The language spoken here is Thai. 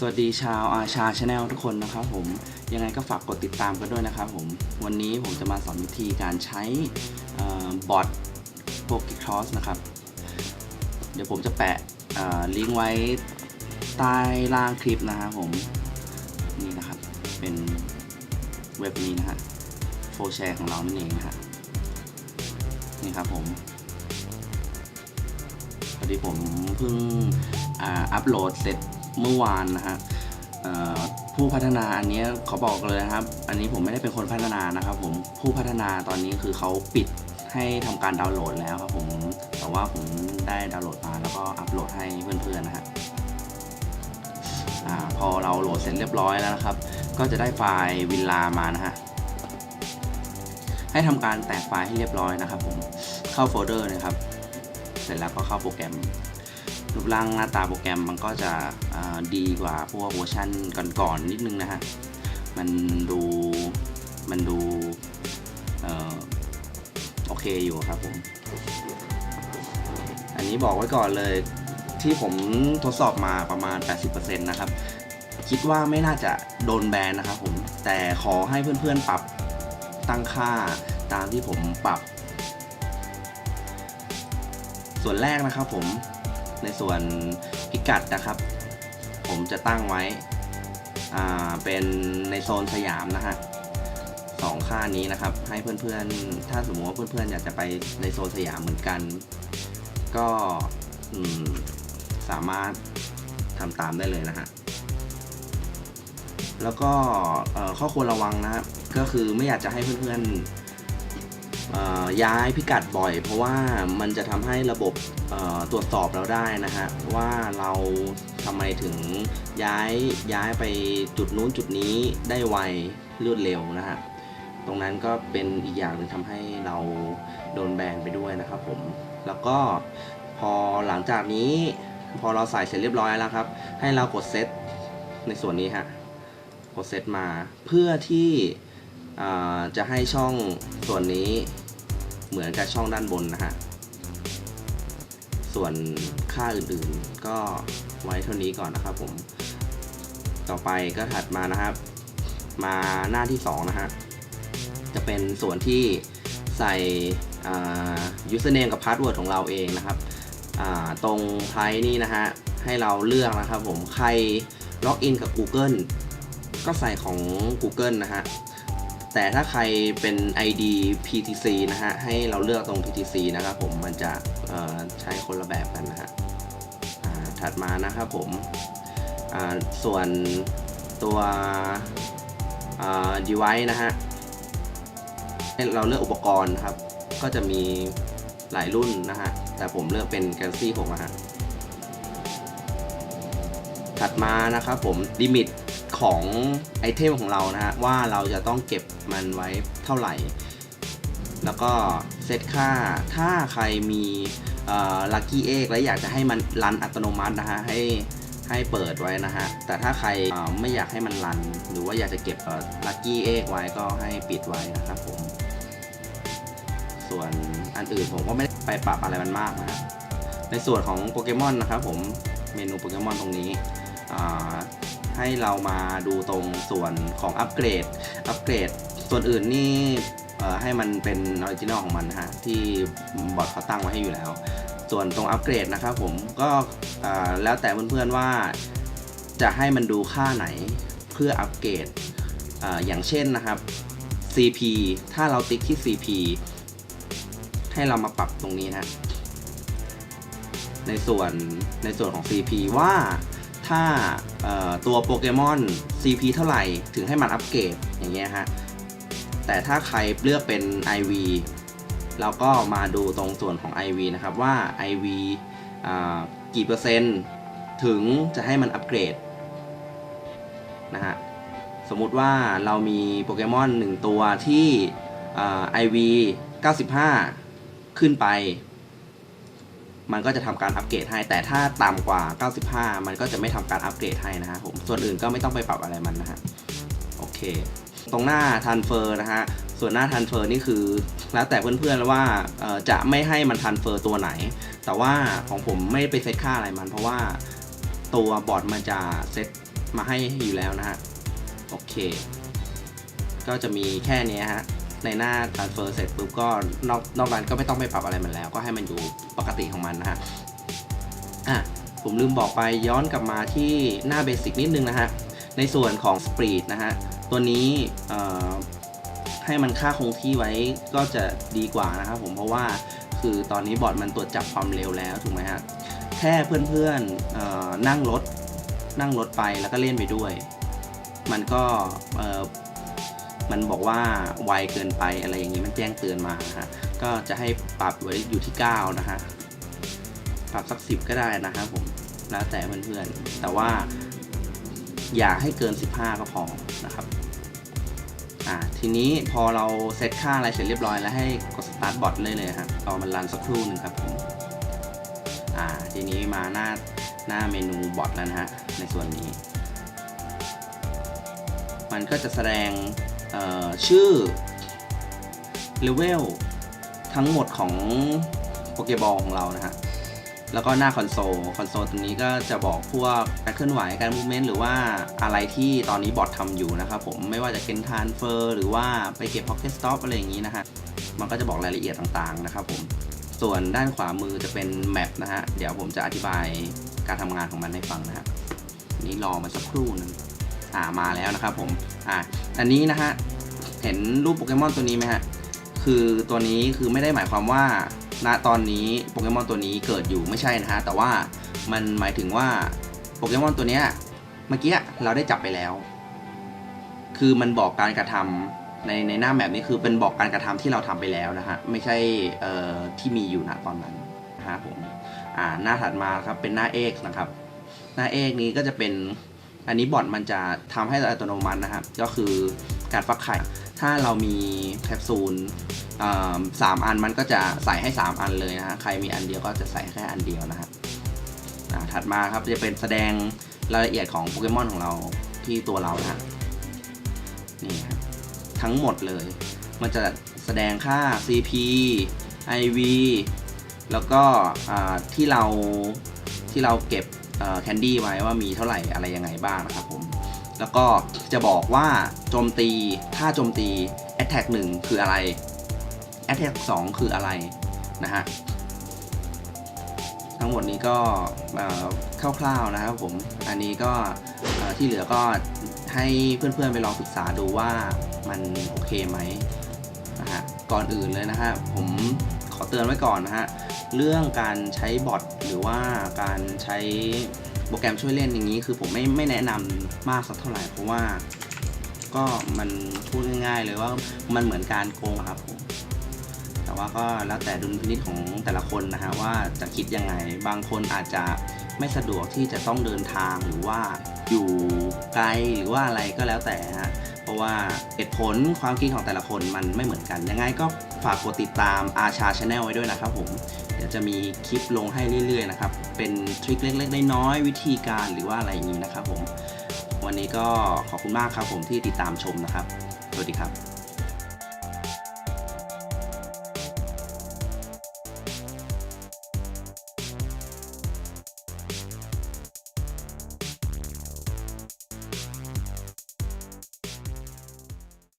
สวัสดีชาวอาชาชาแนลทุกคนนะครับผมยังไงก็ฝากกดติดตามกันด้วยนะครับผมวันนี้ผมจะมาสอนวิธีการใช้เอ่อบอทโปรกิครอสนะครับ เดี๋ยวผมจะแปะลิงก์ไว้ใต้ล่างคลิปนะครับผม นี่นะครับ เป็นเว็บนี้นะฮะโฟแชร์ของเรานั่นเองนะฮะนี่ครับผมพอดีผมเพิ่งอัปโหลดเสร็จ เมื่อวานนะฮะผู้พัฒนาอันนี้เขาบอกเลยนะครับ อันนี้ผมไม่ได้เป็นคนพัฒนานะครับ ผมผู้พัฒนาตอนนี้คือเขาปิดให้ทำการดาวน์โหลดแล้วครับผมแต่ว่าผมได้ดาวน์โหลดมาแล้วก็อัปโหลดให้เพื่อนๆนะฮะอพอเราโหลดเสร็จเรียบร้อยแล้วนะครับ ก็จะได้ไฟล์วินลามานะฮะให้ทำการแตกไฟล์ให้เรียบร้อยนะครับ ผมเข้าโฟลเดอร์นะครับ เสร็จแล้วก็เข้าโปรแกรม รูปร่างหน้าตาโปรแกรมมันก็จะดีกว่าพวกเวอร์ชันก่อนๆนิดนึงนะฮะ มันดูมันดูโอเคอยู่ครับผม อันนี้บอกไว้ก่อนเลยที่ผมทดสอบมาประมาณ 80%นะครับ คิดว่าไม่น่าจะโดนแบนนะครับผม แต่ขอให้เพื่อนๆปรับตั้งค่าตามที่ผมปรับ ส่วนแรกนะครับผม ในส่วนพิกัดนะครับ ผมจะตั้งไว้เป็นในโซนสยามนะฮะสองค่านี้นะครับ ให้เพื่อนๆ ถ้าสมมติว่าเพื่อนๆ อยากจะไปในโซนสยามเหมือนกัน ก็สามารถทำตามได้เลยนะฮะแล้วก็ข้อควรระวังนะครับก็คือไม่อยากจะให้เพื่อนๆ ย้ายพิกัดบ่อย เพราะว่ามันจะทำให้ระบบตรวจสอบเราได้นะฮะว่าเราทำไมถึงย้ายย้ายไปจุดนู้นจุดนี้ได้ไวรวดเร็วนะฮะตรงนั้นก็เป็นอีกอย่างหนึ่งทำให้เราโดนแบนไปด้วยนะครับผมแล้วก็พอหลังจากนี้พอเราใส่เสร็จเรียบร้อยแล้วครับ ให้เรากดเซตในส่วนนี้ฮะกดเซตมาเพื่อที่ จะให้ช่องส่วนนี้เหมือนกับช่องด้านบนนะฮะ ส่วนค่าอื่นๆก็ไว้เท่านี้ก่อนนะครับผม ต่อไปก็ถัดมานะครับ มาหน้าที่2นะฮะ จะเป็นส่วนที่ใส่ username กับ password ของเราเองนะครับ ตรงไพนี่นะฮะ ให้เราเลือกนะครับผม ใครล็อกอินกับ Google ก็ใส่ของ Google นะฮะ แต่ถ้าใครเป็น ID PTC นะฮะ ให้เราเลือกตรง PTC นะครับผม มันจะใช้คนละแบบกันนะฮะถัดมานะครับผม ส่วนตัวอ่า device นะฮะให้เราเลือกอุปกรณ์ครับ ก็จะมีหลายรุ่นนะฮะ แต่ผมเลือกเป็น Galaxy 6นะฮะ ถัดมานะครับผมลิมิต ของไอเทมของเรานะฮะว่าเราจะต้องเก็บมันไว้เท่าไหร่ แล้วก็เซตค่าถ้าใครมีลัคกี้เอกและอยากจะให้มันรันอัตโนมัตินะฮะให้ให้เปิดไว้นะฮะ แต่ถ้าใครไม่อยากให้มันรัน หรือว่าอยากจะเก็บลัคกี้เอกไว้ก็ให้ปิดไว้นะครับผม ส่วนอันอื่นผมก็ไม่ได้ไปปรับอะไรมันมากนะฮะในส่วนของโปเกมอนนะครับผมเมนูโปเกมอนตรงนี้อ่า ให้เรามาดูตรงส่วนของอัปเกรด อัปเกรดส่วนอื่นนี่ให้มันเป็นออริจินอลของมันนะฮะที่บอร์ดเขาตั้งไว้ให้อยู่แล้ว ส่วนตรงอัปเกรดนะครับผมก็แล้วแต่เพื่อนๆว่าจะให้มันดูค่าไหนเพื่ออัปเกรดออย่างเช่นนะครับ CP ถ้าเราติ๊กที่ CP ให้เรามาปรับตรงนี้นะในส่วนในส่วนของ CP ว่า ถ้าตัวโปเกมอน CP เท่าไหร่ถึงให้มันอัปเกรดอย่างเงี้ยฮะ แต่ถ้าใครเลือกเป็น IV เราก็มาดูตรงส่วนของ IV นะครับว่า IV กี่เปอร์เซ็นต์ถึงจะให้มันอัปเกรดนะฮะ สมมุติว่าเรามีโปเกมอน 1 ตัวที่อ่า IV 95 ขึ้นไป มันก็จะทำการอัปเกรดให้ แต่ถ้าต่ำกว่า 95 มันก็จะไม่ทำการอัปเกรดให้นะฮะผมส่วนอื่นก็ไม่ต้องไปปรับอะไรมันนะฮะโอเค ตรงหน้า transfer นะฮะส่วนหน้า transfer นี่คือ แล้วแต่เพื่อนๆแล้วว่าจะไม่ให้มัน transfer ตัวไหน แต่ว่าของผมไม่ไปเซตค่าอะไรมัน เพราะว่าตัวบอร์ดมันจะเซตมาให้อยู่แล้วนะฮะโอเค ก็จะมีแค่นี้ฮะ ในหน้า transfer เสร็จปุ๊บก็นอกนอกนั้นก็ไม่ต้องไปปรับอะไรมันแล้ว ก็ให้มันอยู่ปกติของมันนะฮะอะผมลืมบอกไปย้อนกลับมาที่หน้าเบสิกนิดนึงนะฮะ ในส่วนของ Speed นะฮะ ตัวนี้ให้มันค่าคงที่ไว้ก็จะดีกว่านะครับผมเพราะว่าคือตอนนี้บอร์ดมันตรวจจับความเร็วแล้วถูกไหมฮะ แค่เพื่อนๆนั่งรถนั่งรถไปแล้วก็เล่นไปด้วย มันก็ มันบอกว่าไวเกินไปอะไรอย่างนี้มันแจ้งเตือนมาฮะก็จะให้ปรับไว้อยู่ที่ 9 นะฮะปรับสัก 10 ก็ได้นะครับผมแล้วแต่เพื่อนๆแต่ว่าอย่าให้เกิน 15 ก็พอนะครับอ่าทีนี้พอเราเซตค่าอะไรเสร็จเรียบร้อยแล้วให้กด start bot เลยเลยครับรอมันรันสักครู่หนึ่งครับผมอ่าทีนี้มาหน้าหน้าเมนูบอทแล้วนะฮะในส่วนนี้ มันก็จะแสดง ชื่อเลเวลทั้งหมดของโปเกบอลของเรานะฮะ แล้วก็หน้าคอนโซล คอนโซลตรงนี้ก็จะบอกพวกการเคลื่อนไหว การมูเมนต์หรือว่าอะไรที่ตอนนี้บอททำอยู่นะครับผม ไม่ว่าจะเป็นทานเฟอร์หรือว่าไปเก็บพ็อกเก็ตสต็อปอะไรอย่างนี้นะฮะ มันก็จะบอกรายละเอียดต่างๆนะครับผม ส่วนด้านขวามือจะเป็นแมปนะฮะ เดี๋ยวผมจะอธิบายการทำงานของมันให้ฟังนะฮะ นี่รอมาสักครู่นึง อ่ามาแล้วนะครับผมอ่าอันนี้นะฮะเห็นรูปโปเกมอนตัวนี้ไหมฮะคือตัวนี้คือไม่ได้หมายความว่าณตอนนี้โปเกมอนตัวนี้เกิดอยู่ไม่ใช่นะฮะแต่ว่ามันหมายถึงว่าโปเกมอนตัวเนี้ยเมื่อกี้เราได้จับไปแล้ว คือมันบอกการกระทำในในหน้าแมปนี้คือเป็นบอกการกระทำที่เราทำไปแล้วนะฮะไม่ใช่เอ่อที่มีอยู่ณตอนนั้นนะฮะผมอ่าหน้าถัดมาครับเป็นหน้า X นะครับ หน้า X นี้ก็จะเป็น อันนี้บอทมันจะทำให้อัตโนมัตินะครับ ก็คือการฟักไข่ ถ้าเรามีแคปซูลสามอันมันก็จะใส่ให้ 3 อันเลยนะฮะ ใครมีอันเดียวก็จะใส่แค่อันเดียวนะฮะอ่าถัดมาครับจะเป็นแสดงรายละเอียดของโปเกมอนของเราที่ตัวเรานะนี่ครับทั้งหมดเลย มันจะแสดงค่า CP IV แล้วก็ที่เราที่เราเก็บ แคนดี้ไว้ว่ามีเท่าไหร่อะไรยังไงบ้างนะครับผม แล้วก็จะบอกว่าโจมตีถ้าโจมตี Attack 1 คืออะไร Attack 2 คืออะไรนะฮะทั้งหมดนี้ก็คร่าวๆนะครับผม อันนี้ก็ที่เหลือก็ให้เพื่อนๆไปลองศึกษาดูว่ามันโอเคไหมนะฮะก่อนอื่นเลยนะฮะผมขอเตือนไว้ก่อนนะฮะ เรื่องการใช้บอทหรือว่าการใช้โปรแกรมช่วยเล่นอย่างนี้คือผมไม่ไม่แนะนำมากสักเท่าไหร่เพราะว่าก็มันพูดง่ายๆเลยว่ามันเหมือนการโกงครับผมแต่ว่าก็แล้วแต่ดุลพินิจของแต่ละคนนะฮะว่าจะคิดยังไง บางคนอาจจะไม่สะดวกที่จะต้องเดินทางหรือว่าอยู่ไกลหรือว่าอะไรก็แล้วแต่ฮะเพราะว่าเหตุผลความคิดของแต่ละคนมันไม่เหมือนกัน ยังไงก็ฝากกดติดตามอาชาชาแนลไว้ด้วยนะครับผม เดี๋ยวจะมีคลิปลงให้เรื่อยๆนะครับ เป็นทริคเล็กๆน้อยๆวิธีการหรือว่าอะไรอย่างนี้นะครับผม วันนี้ก็ขอบคุณมากครับผมที่ติดตามชมนะครับ สวัสดีครับ